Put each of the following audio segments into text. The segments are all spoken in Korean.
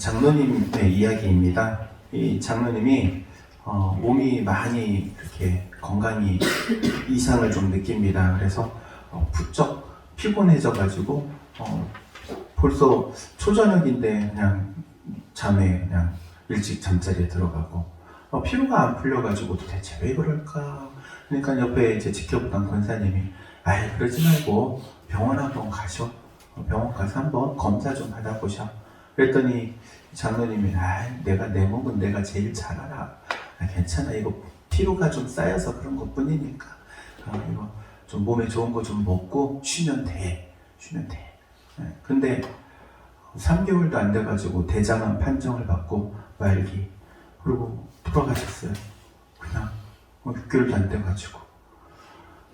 한 장로님의 이야기입니다. 이 장로님이 어, 몸이 많이 이렇게 건강이 이상을 좀 느낍니다. 그래서 어, 부쩍 피곤해져가지고 어, 벌써 초저녁인데 그냥 잠에 그냥 일찍 잠자리에 들어가고 어, 피로가 안 풀려가지고 도대체 왜 그럴까? 그러니까 옆에 이제 지켜보던 권사님이 아이 그러지 말고 병원 한번 가셔. 어, 병원 가서 한번 검사 좀 받아보셔. 그랬더니 장로님이 아 내가 내 몸은 내가 제일 잘 알아. 아, 괜찮아 이거 피로가 좀 쌓여서 그런 것 뿐이니까 어, 이거 좀 몸에 좋은 거 좀 먹고 쉬면 돼. 쉬면 돼. 예, 근데 3개월도 안 돼가지고 대장암 판정을 받고 말기 그리고 돌아가셨어요. 그냥 6개월도 안 돼가지고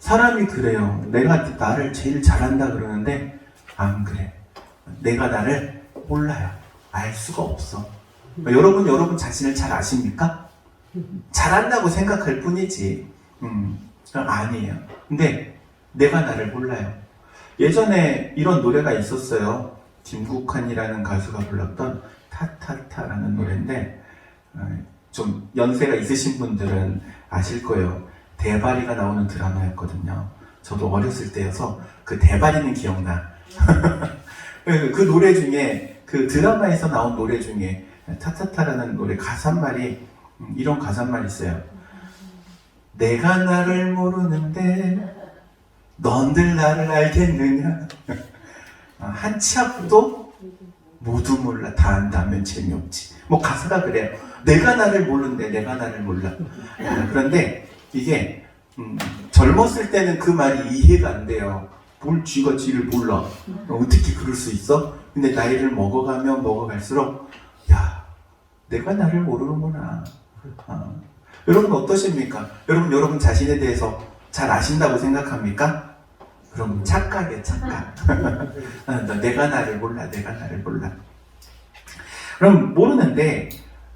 사람이 그래요. 내가 나를 제일 잘한다 그러는데 안 그래. 내가 나를 몰라요. 알 수가 없어. 여러분 여러분 자신을 잘 아십니까? 잘한다고 생각할 뿐이지. 음, 아니에요. 근데 내가 나를 몰라요. 예전에 이런 노래가 있었어요. 김국환이라는 가수가 불렀던 타타타라는 노래인데 어, 좀 연세가 있으신 분들은 아실 거예요. 대바리가 나오는 드라마였거든요. 저도 어렸을 때여서 그 대바리는 기억나. 그, 그 노래 중에 그 드라마에서 나온 노래 중에 타타타라는 노래 가사말이 음, 이런 가사말이 있어요. 내가 나를 모르는데 넌들 나를 알겠느냐? 아, 한치 앞도 모두 몰라 다 안다면 재미없지. 뭐 가사가 그래요. 내가 나를 모르는데 내가 나를 몰라. 아, 그런데 이게 음, 젊었을 때는 그 말이 이해가 안 돼요. 뭘 쥐가 쥐를 몰라. 어, 어떻게 그럴 수 있어? 근데 나이를 먹어가면 먹어갈수록 야 내가 나를 모르는구나. 어. 여러분 어떠십니까? 여러분 여러분 자신에 대해서 잘 아신다고 생각합니까? 그럼 착각이에요 착각. 아, 나- 내가 나를 몰라 내가 나를 몰라. 그럼 모르는데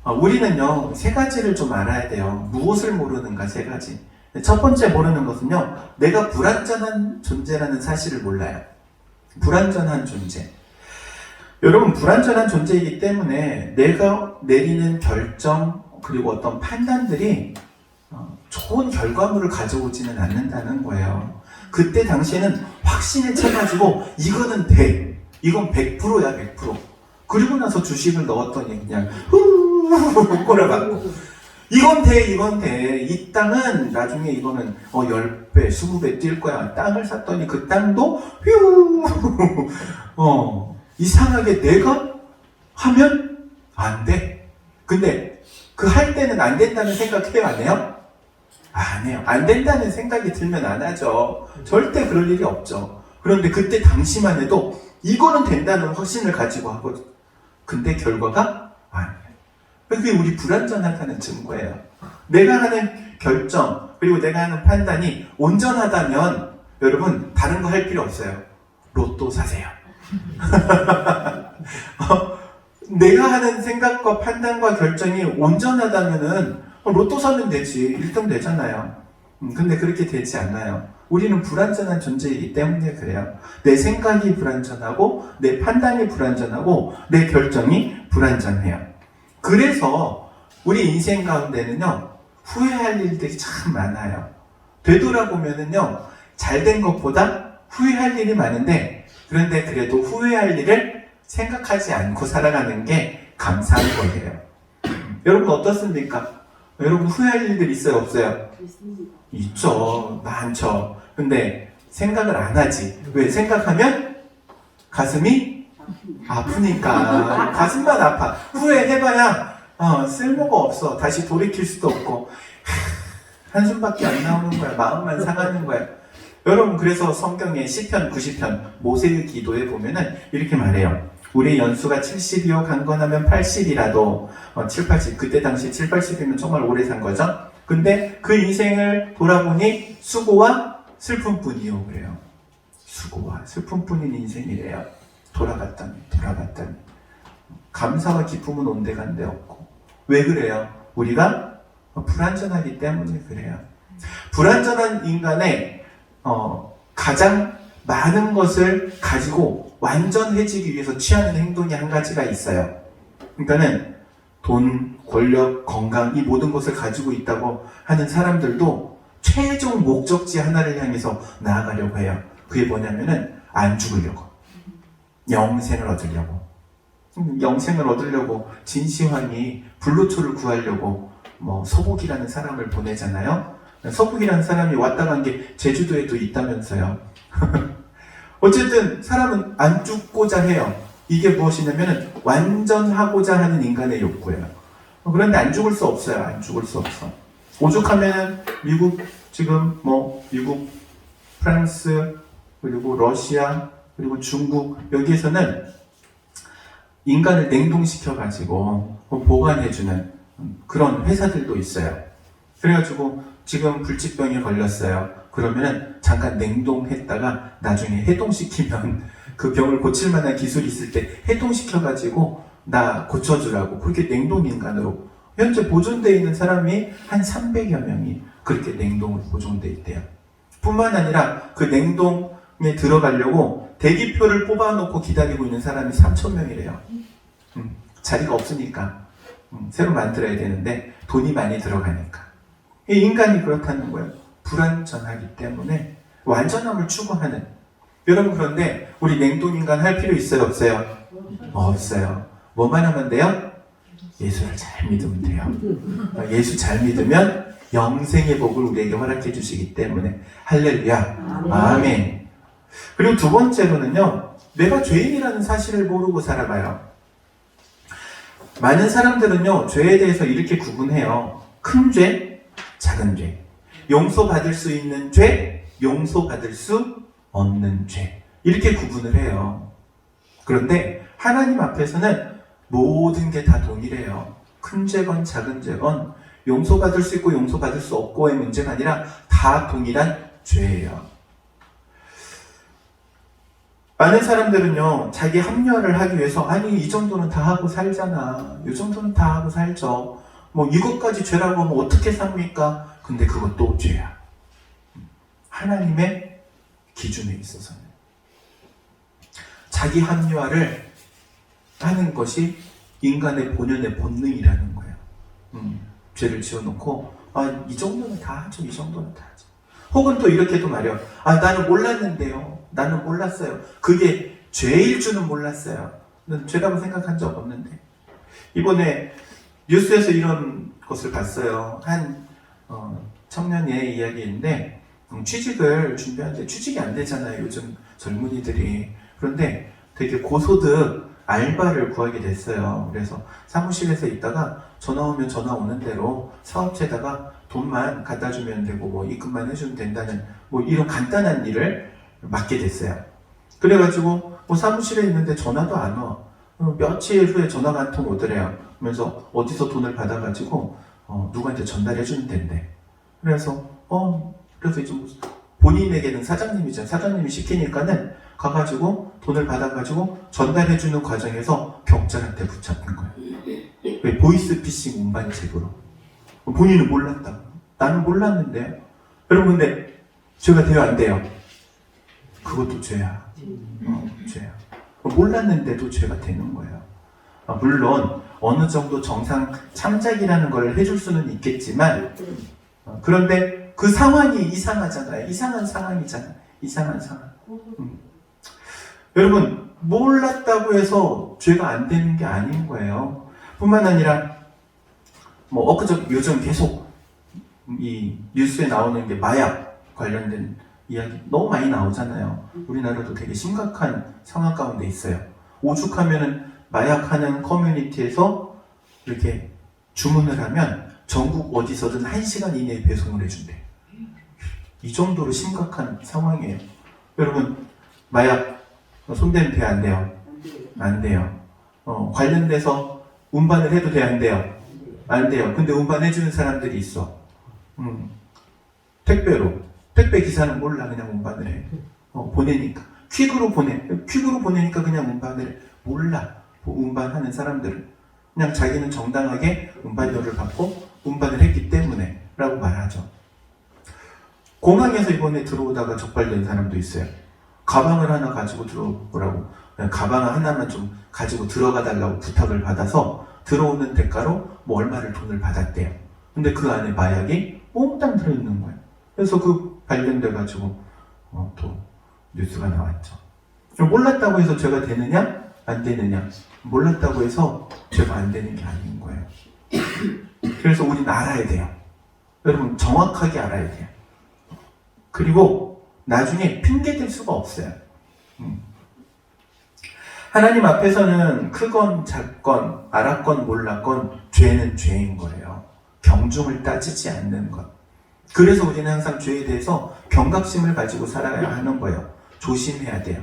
어, 우리는요 세 가지를 좀 알아야 돼요. 무엇을 모르는가 세 가지. 첫 번째 모르는 것은요 내가 불완전한 존재라는 사실을 몰라요. 불완전한 존재. 여러분 불완전한 존재이기 때문에 내가 내리는 결정 그리고 어떤 판단들이 어, 좋은 결과물을 가져오지는 않는다는 거예요. 그때 당시에는 확신에 차가지고 이거는 돼. 이건 100%야 100%. 그리고 나서 주식을 넣었더니 그냥 꼬라박고 이건 돼 이건 돼 이 땅은 나중에 이거는 어 10배 20배 뛸 거야 땅을 샀더니 그 땅도 휴 어 이상하게 내가 하면 안 돼. 근데 그 할 때는 안 된다는 생각 해요, 안 해요? 안 해요. 안 된다는 생각이 들면 안 하죠. 절대 그럴 일이 없죠. 그런데 그때 당시만 해도 이거는 된다는 확신을 가지고 하거든. 근데 결과가. 그게 우리 불완전하다는 증거예요. 내가 하는 결정, 그리고 내가 하는 판단이 온전하다면 여러분, 다른 거 할 필요 없어요. 로또 사세요. 어, 내가 하는 생각과 판단과 결정이 온전하다면은 어, 로또 사면 되지. 1등 되잖아요. 음, 근데 그렇게 되지 않아요. 우리는 불완전한 존재이기 때문에 그래요. 내 생각이 불완전하고, 내 판단이 불완전하고, 내 결정이 불완전해요. 그래서 우리 인생 가운데는요, 후회할 일들이 참 많아요. 되돌아보면은요, 잘 된 것보다 후회할 일이 많은데, 그런데 그래도 후회할 일을 생각하지 않고 살아가는 게 감사한 거예요. 여러분 어떻습니까? 여러분 후회할 일들 있어요, 없어요? 있습니다. 있죠. 많죠. 근데 생각을 안 하지. 왜? 생각하면 가슴이 아프니까. 가슴만 아파. 후회해봐야 어, 쓸모가 없어. 다시 돌이킬 수도 없고. 하, 한숨밖에 안 나오는 거야. 마음만 상하는 거야. 여러분 그래서 성경의 시편 90편 모세의 기도에 보면은 이렇게 말해요. 우리 연수가 70이요 강건하면 80이라도 어, 7, 80 그때 당시 7, 80이면 정말 오래 산 거죠. 근데 그 인생을 돌아보니 수고와 슬픔뿐이요 그래요. 수고와 슬픔뿐인 인생이래요. 돌아봤더니 돌아봤더니 감사와 기쁨은 온데간데 없고 왜 그래요? 우리가 불완전하기 때문에 그래요. 불완전한 인간의 어, 가장 많은 것을 가지고 완전해지기 위해서 취하는 행동이 한 가지가 있어요. 그러니까는 돈, 권력, 건강 이 모든 것을 가지고 있다고 하는 사람들도 최종 목적지 하나를 향해서 나아가려고 해요. 그게 뭐냐면은 안 죽으려고. 영생을 얻으려고. 음, 영생을 얻으려고 진시황이 불로초를 구하려고 뭐 서복이라는 사람을 보내잖아요. 서복이라는 사람이 왔다 간 게 제주도에도 있다면서요. 어쨌든 사람은 안 죽고자 해요. 이게 무엇이냐면은 완전하고자 하는 인간의 욕구예요. 그런데 안 죽을 수 없어요. 안 죽을 수 없어. 오죽하면 미국 지금 뭐 미국, 프랑스 그리고 러시아 그리고 중국 여기에서는 인간을 냉동시켜 가지고 보관해주는 그런 회사들도 있어요. 그래가지고 지금 불치병에 걸렸어요. 그러면은 잠깐 냉동했다가 나중에 해동시키면 그 병을 고칠 만한 기술이 있을 때 해동시켜가지고 나 고쳐주라고 그렇게 냉동 인간으로 현재 보존되어 있는 사람이 한 300여 명이 그렇게 냉동을 보존돼 있대요. 뿐만 아니라 그 냉동에 들어가려고 대기표를 뽑아놓고 기다리고 있는 사람이 3천 명이래요. 음, 자리가 없으니까 음, 새로 만들어야 되는데 돈이 많이 들어가니까. 이 인간이 그렇다는 거예요. 불완전하기 때문에 완전함을 추구하는. 여러분 그런데 우리 냉동 인간 할 필요 있어요 없어요? 없어요. 뭐만 하면 돼요? 예수를 잘 믿으면 돼요. 예수 잘 믿으면 영생의 복을 우리에게 허락해 주시기 때문에 할렐루야. 아멘. 그리고 두 번째로는요, 내가 죄인이라는 사실을 모르고 살아가요. 많은 사람들은요, 죄에 대해서 이렇게 구분해요. 큰 죄, 작은 죄. 용서받을 수 있는 죄, 용서받을 수 없는 죄. 이렇게 구분을 해요. 그런데 하나님 앞에서는 모든 게 다 동일해요. 큰 죄건 작은 죄건 용서받을 수 있고 용서받을 수 없고의 문제가 아니라 다 동일한 죄예요. 많은 사람들은요, 자기 합리화를 하기 위해서, 아니, 이 정도는 다 하고 살잖아. 이 정도는 다 하고 살죠. 뭐, 이것까지 죄라고 하면 어떻게 삽니까? 근데 그것도 죄야. 하나님의 기준에 있어서는. 자기 합리화를 하는 것이 인간의 본연의 본능이라는 거예요. 음, 죄를 지어놓고, 아, 이 정도는 다 하죠. 이 정도는 다 하죠. 혹은 또 이렇게도 말해요. 아, 나는 몰랐는데요. 나는 몰랐어요. 그게 죄일 줄은 몰랐어요. 는 죄라고 생각한 적 없는데. 이번에 뉴스에서 이런 것을 봤어요. 한 어, 청년의 이야기인데 음, 취직을 준비하는데 취직이 안 되잖아요. 요즘 젊은이들이. 그런데 되게 고소득 알바를 구하게 됐어요. 그래서 사무실에서 있다가 전화 오면 전화 오는 대로 사업체에다가 돈만 갖다 주면 되고 뭐 입금만 해주면 된다는 뭐 이런 간단한 일을 맡게 됐어요. 그래가지고 뭐 사무실에 있는데 전화도 안 와. 어, 며칠 후에 전화가 한 통 오더래요. 그러면서 어디서 돈을 받아가지고 어, 누구한테 전달해 주면 된대. 그래서 어 그래서 이제 뭐 본인에게는 사장님이죠. 사장님이 시키니까는 가가지고 돈을 받아가지고 전달해 주는 과정에서 경찰한테 붙잡힌 거예요. 왜 보이스 피싱 운반책으로. 본인은 몰랐다. 나는 몰랐는데. 여러분 근데 죄가 돼요 안 돼요? 그것도 죄야. 어, 죄야. 몰랐는데도 죄가 되는 거예요. 아, 물론 어느 정도 정상 참작이라는 걸 해줄 수는 있겠지만 어, 그런데 그 상황이 이상하잖아요. 이상한 상황이잖아. 이상한 상황. 음. 여러분 몰랐다고 해서 죄가 안 되는 게 아닌 거예요. 뿐만 아니라 뭐 엊그저 요즘 계속 이 뉴스에 나오는 게 마약 관련된 이야기 너무 많이 나오잖아요. 우리나라도 되게 심각한 상황 가운데 있어요. 오죽하면은 마약하는 커뮤니티에서 이렇게 주문을 하면 전국 어디서든 1시간 이내에 배송을 해준대. 이 정도로 심각한 상황이에요. 여러분, 마약 손대면 돼, 안 돼요? 안 돼요. 어, 관련돼서 운반을 해도 돼, 안 돼요? 안 돼요. 근데 운반해주는 사람들이 있어. 음, 택배로. 택배 기사는 몰라, 그냥 운반을 해. 어, 보내니까. 퀵으로 보내. 퀵으로 보내니까 그냥 운반을 해. 몰라. 운반하는 사람들은. 그냥 자기는 정당하게 운반료를 받고 운반을 했기 때문에 라고 말하죠. 공항에서 이번에 들어오다가 적발된 사람도 있어요. 가방을 하나 가지고 들어오라고 가방 하나만 좀 가지고 들어가 달라고 부탁을 받아서 들어오는 대가로 뭐 얼마를 돈을 받았대요. 근데 그 안에 마약이 몽땅 들어있는 거예요. 그래서 그 발견돼가지고 어, 또 뉴스가 나왔죠. 몰랐다고 해서 죄가 되느냐? 안 되느냐? 몰랐다고 해서 죄가 안 되는 게 아닌 거예요. 그래서 우리는 알아야 돼요. 여러분 정확하게 알아야 돼요. 그리고 나중에 핑계 댈 수가 없어요. 음. 하나님 앞에서는 크건 작건 알았건 몰랐건 죄는 죄인 거예요. 경중을 따지지 않는 것. 그래서 우리는 항상 죄에 대해서 경각심을 가지고 살아야 하는 거예요. 조심해야 돼요.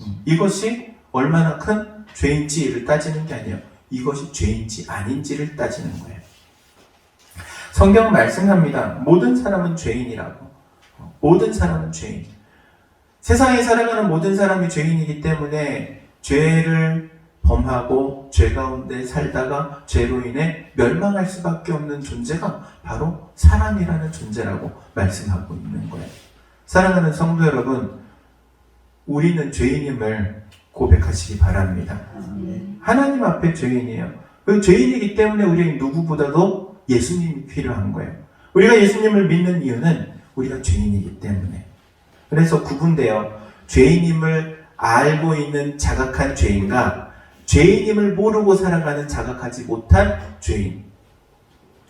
음. 이것이 얼마나 큰 죄인지를 따지는 게 아니에요. 이것이 죄인지 아닌지를 따지는 거예요. 성경 말씀합니다. 모든 사람은 죄인이라고. 모든 사람은 죄인. 세상에 살아가는 모든 사람이 죄인이기 때문에 죄를 범하고 죄 가운데 살다가 죄로 인해 멸망할 수밖에 없는 존재가 바로 사람이라는 존재라고 말씀하고 있는 거예요. 사랑하는 성도 여러분, 우리는 죄인임을 고백하시기 바랍니다. 하나님 앞에 죄인이에요. 그 죄인이기 때문에 우리는 누구보다도 예수님이 필요한 거예요. 우리가 예수님을 믿는 이유는 우리가 죄인이기 때문에. 그래서 구분돼요. 죄인임을 알고 있는 자각한 죄인과 죄인임을 모르고 살아가는 자각하지 못한 죄인.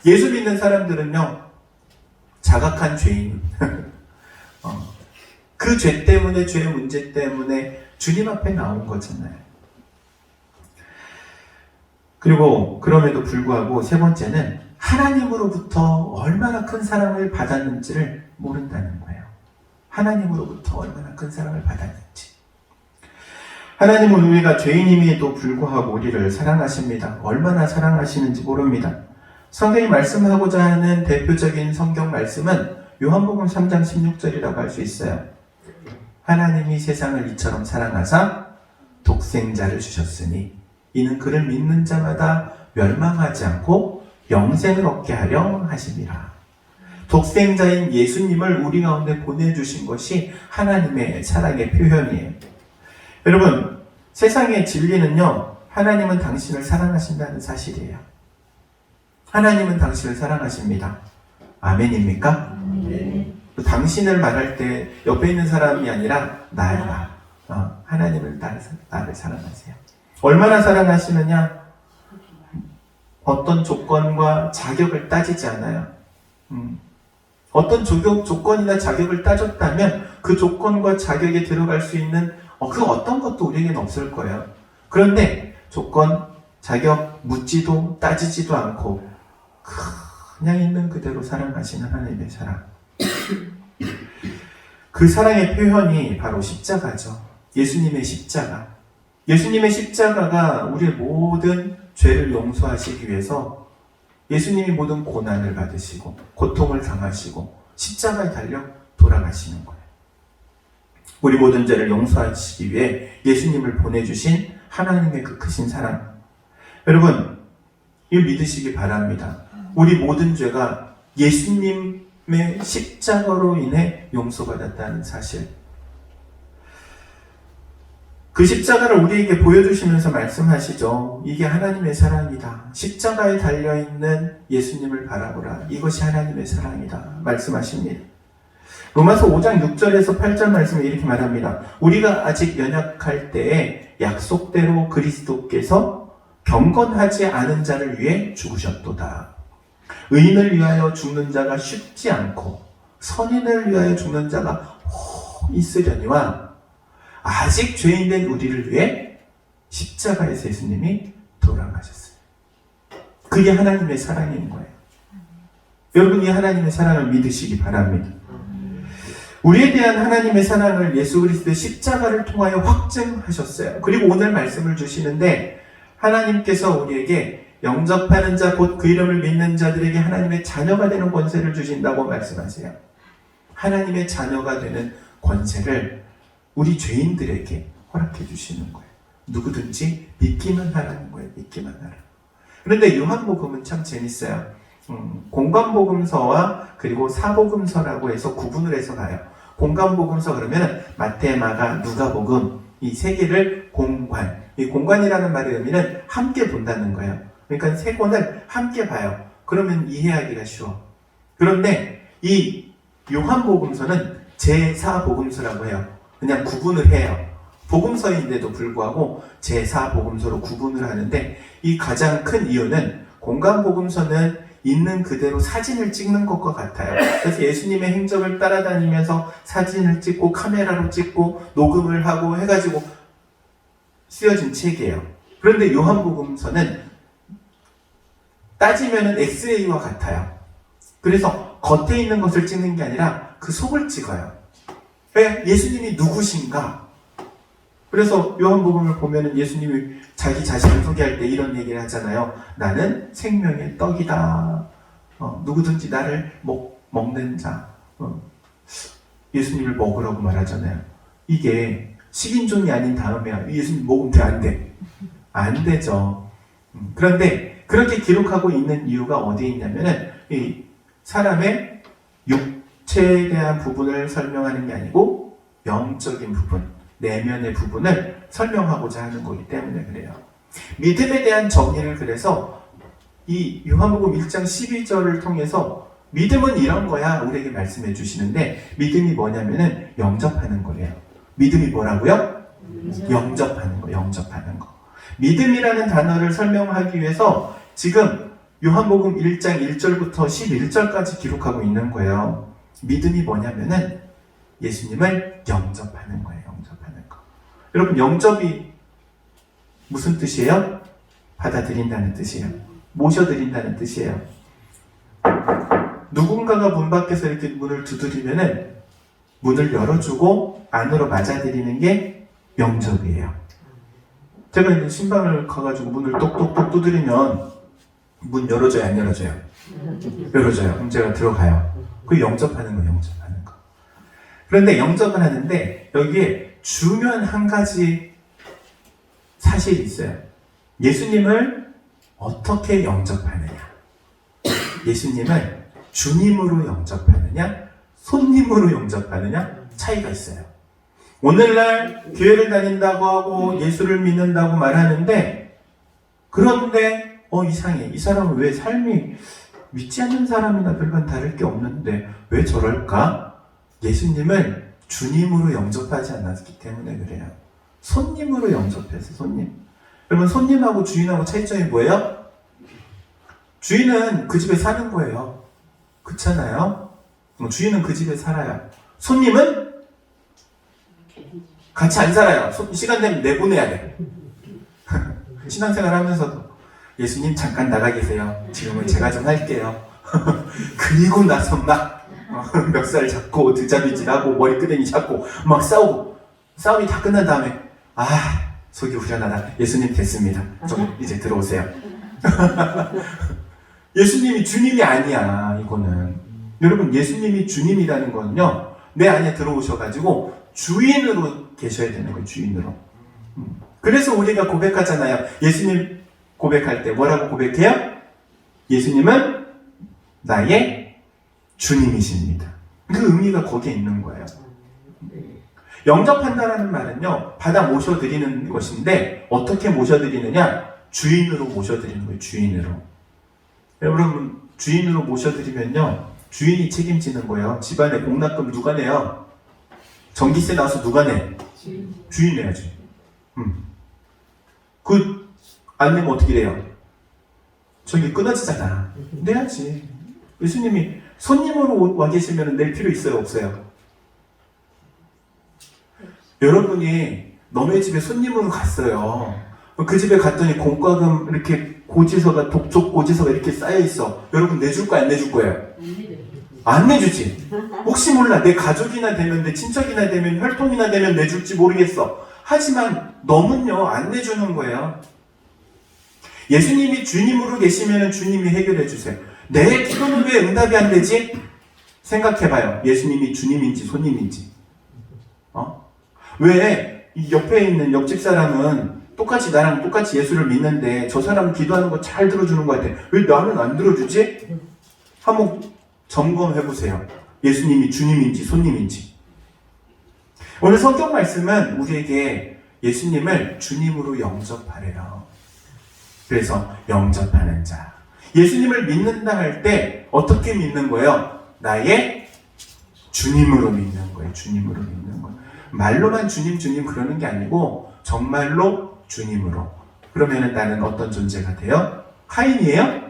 예수 믿는 사람들은요, 자각한 죄인. 어, 그죄 때문에, 죄의 문제 때문에 주님 앞에 나온 거잖아요. 그리고 그럼에도 불구하고 세 번째는 하나님으로부터 얼마나 큰 사랑을 받았는지를 모른다는 거예요. 하나님으로부터 얼마나 큰 사랑을 받았는지. 하나님은 우리가 죄인임에도 불구하고 우리를 사랑하십니다. 얼마나 사랑하시는지 모릅니다. 성경이 말씀하고자 하는 대표적인 성경 말씀은 요한복음 3장 16절이라고 할 수 있어요. 하나님이 세상을 이처럼 사랑하사 독생자를 주셨으니 이는 그를 믿는 자마다 멸망하지 않고 영생을 얻게 하려 하심이라. 독생자인 예수님을 우리 가운데 보내주신 것이 하나님의 사랑의 표현이에요. 여러분, 세상의 진리는요, 하나님은 당신을 사랑하신다는 사실이에요. 하나님은 당신을 사랑하십니다. 아멘입니까? 당신을 말할 때 옆에 있는 사람이 아니라 나야. 어, 하나님을 나를, 나를 사랑하세요. 얼마나 사랑하시느냐? 어떤 조건과 자격을 따지지 않아요. 음. 어떤 조격, 조건이나 자격을 따졌다면 그 조건과 자격에 들어갈 수 있는 어, 그 어떤 것도 우리에게는 없을 거예요. 그런데 조건, 자격 묻지도 따지지도 않고 그냥 있는 그대로 사랑하시는 하나님의 사랑. 그 사랑의 표현이 바로 십자가죠. 예수님의 십자가. 예수님의 십자가가 우리의 모든 죄를 용서하시기 위해서 예수님이 모든 고난을 받으시고 고통을 당하시고 십자가에 달려 돌아가시는 거예요. 우리 모든 죄를 용서하시기 위해 예수님을 보내주신 하나님의 그 크신 사랑. 여러분, 이걸 믿으시기 바랍니다. 우리 모든 죄가 예수님의 십자가로 인해 용서받았다는 사실. 그 십자가를 우리에게 보여주시면서 말씀하시죠. 이게 하나님의 사랑이다. 십자가에 달려있는 예수님을 바라보라. 이것이 하나님의 사랑이다. 말씀하십니다. 로마서 5장 6절에서 8절 말씀에 이렇게 말합니다. 우리가 아직 연약할 때에 약속대로 그리스도께서 경건하지 않은 자를 위해 죽으셨도다. 의인을 위하여 죽는 자가 쉽지 않고 선인을 위하여 죽는 자가 혹 있으려니와 아직 죄인된 우리를 위해 십자가에서 예수님이 돌아가셨어요. 그게 하나님의 사랑인 거예요. 여러분이 하나님의 사랑을 믿으시기 바랍니다. 우리에 대한 하나님의 사랑을 예수 그리스도의 십자가를 통하여 확증하셨어요. 그리고 오늘 말씀을 주시는데 하나님께서 우리에게 영접하는 자, 곧 그 이름을 믿는 자들에게 하나님의 자녀가 되는 권세를 주신다고 말씀하세요. 하나님의 자녀가 되는 권세를 우리 죄인들에게 허락해 주시는 거예요. 누구든지 믿기만 하라는 거예요. 믿기만 하라. 그런데 요한복음은 참 재밌어요. 음, 공간복음서와 그리고 사복음서라고 해서 구분을 해서 가요. 공간복음서 그러면 마태, 마가, 누가복음 이 세계를 공관. 이 공관이라는 말의 의미는 함께 본다는 거예요. 그러니까 세 권을 함께 봐요. 그러면 이해하기가 쉬워. 그런데 이 요한복음서는 제4복음서라고 해요. 그냥 구분을 해요. 복음서인데도 불구하고 제4복음서로 구분을 하는데 이 가장 큰 이유는 공간복음서는 있는 그대로 사진을 찍는 것과 같아요. 그래서 예수님의 행적을 따라다니면서 사진을 찍고 카메라로 찍고 녹음을 하고 해가지고 쓰여진 책이에요. 그런데 요한복음서는 따지면은 엑스레이와 같아요. 그래서 겉에 있는 것을 찍는 게 아니라 그 속을 찍어요. 왜? 예수님이 누구신가? 그래서 요한복음을 보면은 예수님이 자기 자신을 소개할 때 이런 얘기를 하잖아요. 나는 생명의 떡이다. 어, 누구든지 나를 먹, 먹는 자. 어, 예수님을 먹으라고 말하잖아요. 이게 식인종이 아닌 다음에 예수님 먹으면 돼, 안 돼? 안 되죠. 음, 그런데 그렇게 기록하고 있는 이유가 어디에 있냐면은 이 사람의 육체에 대한 부분을 설명하는 게 아니고 영적인 부분, 내면의 부분을 설명하고자 하는 거기 때문에 그래요. 믿음에 대한 정의를 그래서 이 요한복음 1장 12절을 통해서 믿음은 이런 거야 우리에게 말씀해 주시는데 믿음이 뭐냐면은 영접하는 거예요. 믿음이 뭐라고요? 영접하는 거, 영접하는 거. 믿음이라는 단어를 설명하기 위해서 지금 요한복음 1장 1절부터 11절까지 기록하고 있는 거예요. 믿음이 뭐냐면은 예수님을 영접하는 거예요. 여러분 영접이 무슨 뜻이에요? 받아들인다는 뜻이에요. 모셔드린다는 뜻이에요. 누군가가 문 밖에서 이렇게 문을 두드리면은 문을 열어주고 안으로 맞아들이는 게 영접이에요. 제가 이제 신방을 가가지고 문을 똑똑똑 두드리면 문 열어줘요, 안 열어줘요? 열어줘요. 그럼 제가 들어가요. 그 영접하는 거, 영접하는 거. 그런데 영접을 하는데 여기에 중요한 한 가지 사실이 있어요. 예수님을 어떻게 영접하느냐? 예수님을 주님으로 영접하느냐? 손님으로 영접하느냐? 차이가 있어요. 오늘날 교회를 다닌다고 하고 예수를 믿는다고 말하는데 그런데 어 이상해. 이 사람은 왜 삶이 믿지 않는 사람이나 별반 다를 게 없는데 왜 저럴까? 예수님을 주님으로 영접하지 않았기 때문에 그래요. 손님으로 영접해서 손님. 여러분 손님하고 주인하고 차이점이 뭐예요? 주인은 그 집에 사는 거예요. 그렇잖아요? 뭐 주인은 그 집에 살아요. 손님은 같이 안 살아요. 소- 시간 되면 내보내야 돼. 신앙생활 하면서도 예수님 잠깐 나가 계세요. 지금은 제가 좀 할게요. 그리고 나서 막 멱살 잡고 드자비질하고 머리끄댕이 잡고 막 싸우고 싸움이 다 끝난 다음에 아 속이 후련하다. 예수님 됐습니다. 좀 이제 들어오세요. 예수님이 주님이 아니야 이거는 여러분 예수님이 주님이라는 거는요 내 안에 들어오셔가지고 주인으로 계셔야 되는 거예요 주인으로 음. 그래서 우리가 고백하잖아요 예수님 고백할 때 뭐라고 고백해요? 예수님은 나의 주님이십니다. 그 의미가 거기에 있는 거예요. 영접한다라는 말은요 받아 모셔드리는 것인데 어떻게 모셔드리느냐? 주인으로 모셔드리는 거예요 주인으로. 여러분 주인으로 모셔드리면요 주인이 책임지는 거예요. 집안에 공납금 누가 내요? 전기세 나와서 누가 내? 주인 내야지 음. 그 안 내면 어떻게 돼요? 저기 끊어지잖아. 내야지. 예수님이 손님으로 와 계시면 낼 필요 있어요 없어요? 여러분이 너네 집에 손님으로 갔어요 그 집에 갔더니 공과금 이렇게 고지서가 독촉 고지서가 이렇게 쌓여 있어. 여러분 내줄 거야 안 내줄 거예요? 안 내주지. 혹시 몰라 내 가족이나 되면 내 친척이나 되면 혈통이나 되면 내줄지 모르겠어. 하지만 너는요 안 내주는 거예요. 예수님이 주님으로 계시면 주님이 해결해 주세요. 내 기도는 왜 응답이 안 되지? 생각해봐요. 예수님이 주님인지 손님인지. 어? 왜 이 옆에 있는 옆집 사람은 똑같이 나랑 똑같이 예수를 믿는데 저 사람은 기도하는 거 잘 들어주는 것 같아. 왜 나는 안 들어주지? 한번 점검해 보세요. 예수님이 주님인지 손님인지. 오늘 성경 말씀은 우리에게 예수님을 주님으로 영접하래요. 그래서 영접하는 자. 예수님을 믿는다 할 때 어떻게 믿는 거예요? 나의 주님으로 믿는 거예요. 주님으로 믿는 거예요. 말로만 주님, 주님 그러는 게 아니고 정말로 주님으로. 그러면은 나는 어떤 존재가 돼요? 하인이에요?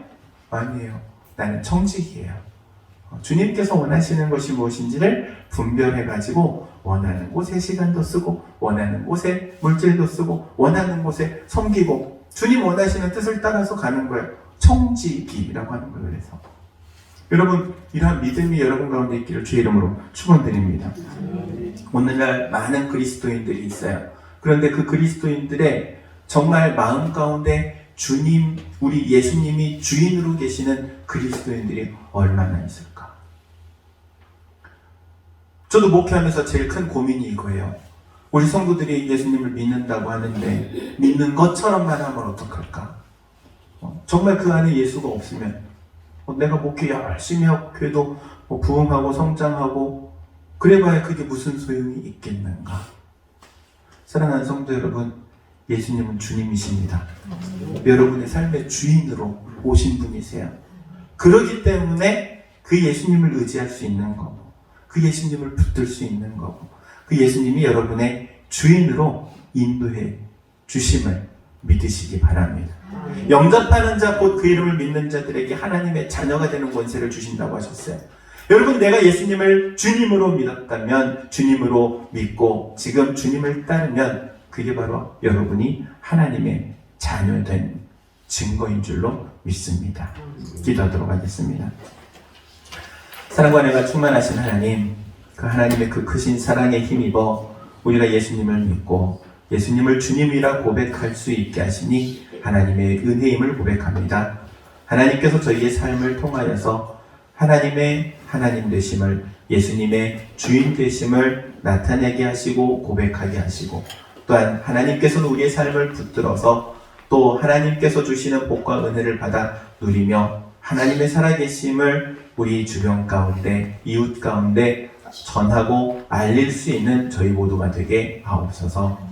아니에요. 나는 청직이에요. 어, 주님께서 원하시는 것이 무엇인지를 분별해가지고 원하는 곳에 시간도 쓰고 원하는 곳에 물질도 쓰고 원하는 곳에 섬기고 주님 원하시는 뜻을 따라서 가는 거예요. 청지기라고 하는 거예요. 그래서 여러분 이러한 믿음이 여러분 가운데 있기를 주의 이름으로 축원드립니다. 오늘날 많은 그리스도인들이 있어요. 그런데 그 그리스도인들의 정말 마음 가운데 주님, 우리 예수님이 주인으로 계시는 그리스도인들이 얼마나 있을까? 저도 목회하면서 제일 큰 고민이 이거예요. 우리 성도들이 예수님을 믿는다고 하는데 믿는 것처럼만 하면 어떡할까? 어, 정말 그 안에 예수가 없으면 어, 내가 목회 열심히 하고 교회도 뭐 부흥하고 성장하고 그래봐야 그게 무슨 소용이 있겠는가? 사랑하는 성도 여러분, 예수님은 주님이십니다. 여러분의 삶의 주인으로 오신 분이세요. 그러기 때문에 그 예수님을 의지할 수 있는 거고, 그 예수님을 붙들 수 있는 거고, 그 예수님이 여러분의 주인으로 인도해 주심을 믿으시기 바랍니다. 영접하는 자, 곧 그 이름을 믿는 자들에게 하나님의 자녀가 되는 권세를 주신다고 하셨어요. 여러분, 내가 예수님을 주님으로 믿었다면, 주님으로 믿고, 지금 주님을 따르면, 그게 바로 여러분이 하나님의 자녀된 증거인 줄로 믿습니다. 기도하도록 하겠습니다. 사랑과 내가 충만하신 하나님, 그 하나님의 그 크신 사랑에 힘입어 우리가 예수님을 믿고 예수님을 주님이라 고백할 수 있게 하시니 하나님의 은혜임을 고백합니다. 하나님께서 저희의 삶을 통하여서 하나님의 하나님 되심을 예수님의 주인 되심을 나타내게 하시고 고백하게 하시고 또한 하나님께서는 우리의 삶을 붙들어서 또 하나님께서 주시는 복과 은혜를 받아 누리며 하나님의 살아계심을 우리 주변 가운데 이웃 가운데 전하고 알릴 수 있는 저희 모두가 되게 하옵소서